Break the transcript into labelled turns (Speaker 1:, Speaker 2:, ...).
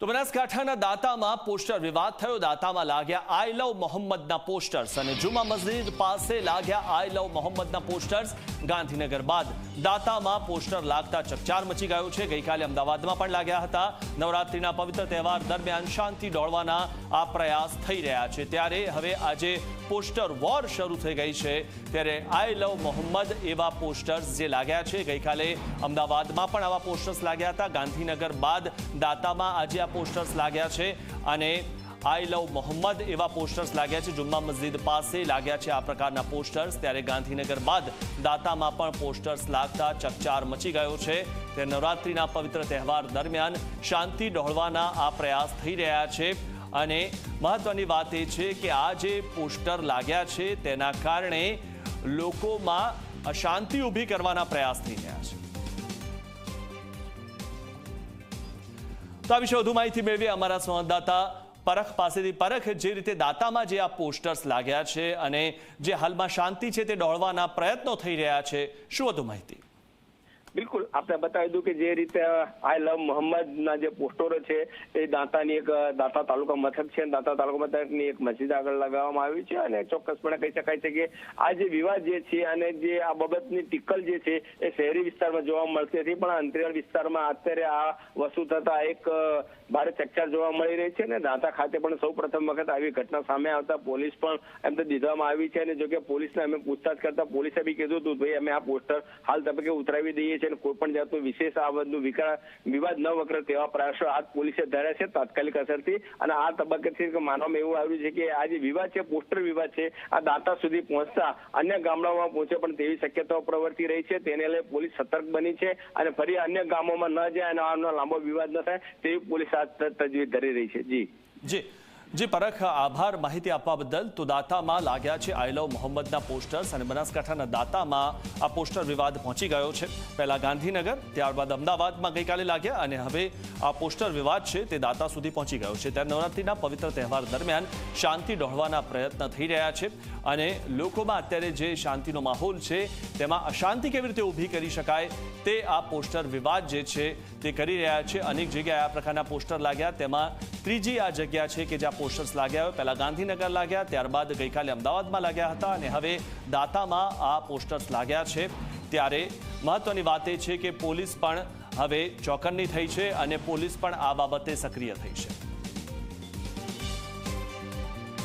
Speaker 1: તો બનાસકાંઠાના દાતામાં પોસ્ટર વિવાદ થયો. દાતામાં લાગ્યા આઈ લવ મોહમ્મદના પોસ્ટર્સ અને જુમા મસ્જિદ પાસે લાગ્યા આઈ લવ મોહમ્મદના પોસ્ટર્સ. ગાંધીનગર બાદ દાતામાં પોસ્ટર લાગતા ચકચાર મચી ગયો છે. ગઈકાલે અમદાવાદમાં પણ લાગ્યા હતા. નવરાત્રીના પવિત્ર તહેવાર દરમિયાન શાંતિ દોડવાના આ પ્રયાસ થઈ રહ્યા છે. ત્યારે હવે આજે પોસ્ટર વોર શરૂ થઈ ગઈ છે. ત્યારે આઈ લવ મોહમ્મદ એવા પોસ્ટર્સ જે લાગ્યા છે. ગઈકાલે અમદાવાદમાં પણ આવા પોસ્ટર્સ લાગ્યા હતા. ગાંધીનગર બાદ દાતામાં આજે આ પોસ્ટર્સ લાગ્યા છે અને આઈ લવ મોહમ્મદ એવા પોસ્ટર્સ લાગ્યા છે જુમ્મા મસ્જિદ પાસે લાગ્યા છે આ પ્રકારના પોસ્ટર્સ ત્યારે ગાંધીનગર બાદ દાતામાં પણ પોસ્ટર્સ લાગતા ચકચાર મચી ગયો છે. તે નવરાત્રિના પવિત્ર તહેવાર દરમિયાન શાંતિ ડહોળવાના આ પ્રયાસ થઈ રહ્યા છે. અને મહત્વની વાત એ છે કે આ જે પોસ્ટર લાગ્યા છે તેના કારણે લોકોમાં અશાંતિ ઊભી કરવાના પ્રયાસ થઈ રહ્યા છે. તો આ વિશે વધુ માહિતી મેળવી અમારા સંવાદદાતા પરખ પાસેથી. પરખ, જે રીતે દાતામાં જે આ પોસ્ટર્સ લાગ્યા છે અને જે હાલમાં શાંતિ છે તે દોડવાના પ્રયત્નો થઈ રહ્યા છે, શું વધુ માહિતી?
Speaker 2: બિલકુલ. આપણે બતાવી દઉં કે જે રીતે આઈ લવ મોહમ્મદ ના જે પોસ્ટરો છે, એ દાંતાની એક દાંતા તાલુકા મથક છે. દાંતા તાલુકા મથકની એક મસ્જિદ આગળ લગાવવામાં આવી છે અને ચોક્કસપણે કહી શકાય છે કે આ જે વિવાદ જે છે અને જે આ બાબતની ટીકલ જે છે, એ શહેરી વિસ્તારમાં જોવા મળતી હતી પણ અંતરિયાળ વિસ્તારમાં અત્યારે આ વસ્તુ થતા એક ભારે ચકચાર જોવા મળી રહી છે. અને દાંતા ખાતે પણ સૌ પ્રથમ વખત આવી ઘટના સામે આવતા પોલીસ પણ એમ તો દીધવામાં આવી છે. અને જો કે પોલીસને અમે પૂછતાછ કરતા પોલીસે બી કીધું હતું, ભાઈ, અમે આ પોસ્ટર હાલ તબક્કે ઉતરાવી દઈએ છીએ અને કોઈ પણ જાતનું વિશેષ આ બધું વિકા વિવાદ ન વકરે તેવા પ્રયાસો હાથ પોલીસે ધર્યા છે તાત્કાલિક અસરથી. અને આ તબક્કેથી માનવામાં એવું આવ્યું છે કે આ જે વિવાદ છે, પોસ્ટર વિવાદ છે, આ દાતા સુધી પહોંચતા અન્ય ગામડાઓમાં પહોંચે પણ તેવી શક્યતાઓ પ્રવર્તી રહી છે. તેને લઈ પોલીસ સતર્ક બની છે અને ફરી અન્ય ગામોમાં ન જાય અને આનો લાંબો વિવાદ ન થાય તેવી પોલીસ આ તજવીજ ધરી રહી છે. જી.
Speaker 1: જી. જી, પરખ આભાર માહિતી આપવા બદલ તો દાતામાં લાગ્યા છે આઈ લવ મોહમ્મદના પોસ્ટર્સ અને બનાસકાંઠાના દાતામાં આ પોસ્ટર વિવાદ પહોંચી ગયો છે. પહેલા ગાંધીનગર, ત્યારબાદ અમદાવાદમાં ગઈકાલે લાગ્યા અને હવે આ પોસ્ટર વિવાદ છે તે દાતા સુધી પહોંચી ગયો છે. ત્યારે નવરાત્રીના પવિત્ર તહેવાર દરમિયાન શાંતિ ડહોળવાના પ્રયત્ન થઈ રહ્યા છે અને લોકોમાં અત્યારે જે શાંતિનો માહોલ છે તેમાં અશાંતિ કેવી રીતે ઊભી કરી શકાય તે આ પોસ્ટર વિવાદ જે છે તે કરી રહ્યા છે. અનેક જગ્યાએ આ પ્રકારના પોસ્ટર લાગ્યા. તેમાં ત્રીજી આ જગ્યા છે કે જ્યાં પોસ્ટર્સ લાગ્યા હોય, પહેલાં ગાંધીનગર લાગ્યા, ત્યારબાદ ગઈકાલે અમદાવાદમાં લાગ્યા હતા અને હવે દાતામાં આ પોસ્ટર્સ લાગ્યા છે. ત્યારે મહત્વની વાત એ છે કે પોલીસ પણ હવે ચોકન્ની થઈ છે અને પોલીસ પણ આ બાબતે સક્રિય થઈ છે.